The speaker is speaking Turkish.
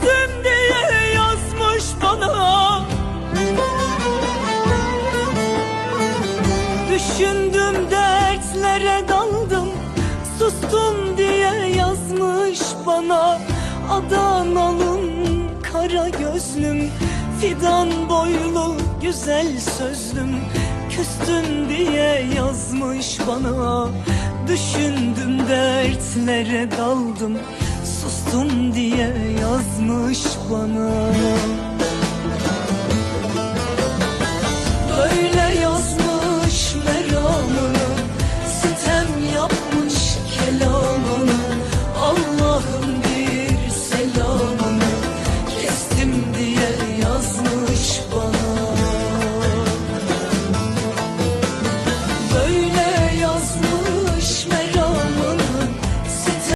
Küstüm diye yazmış bana. Düşündüm dertlere daldım Sustum diye yazmış bana. Adanalım kara gözlüm Fidan boylu güzel sözlüm. Küstün diye yazmış bana. Düşündüm dertlere daldım Sustum diye yazmış bana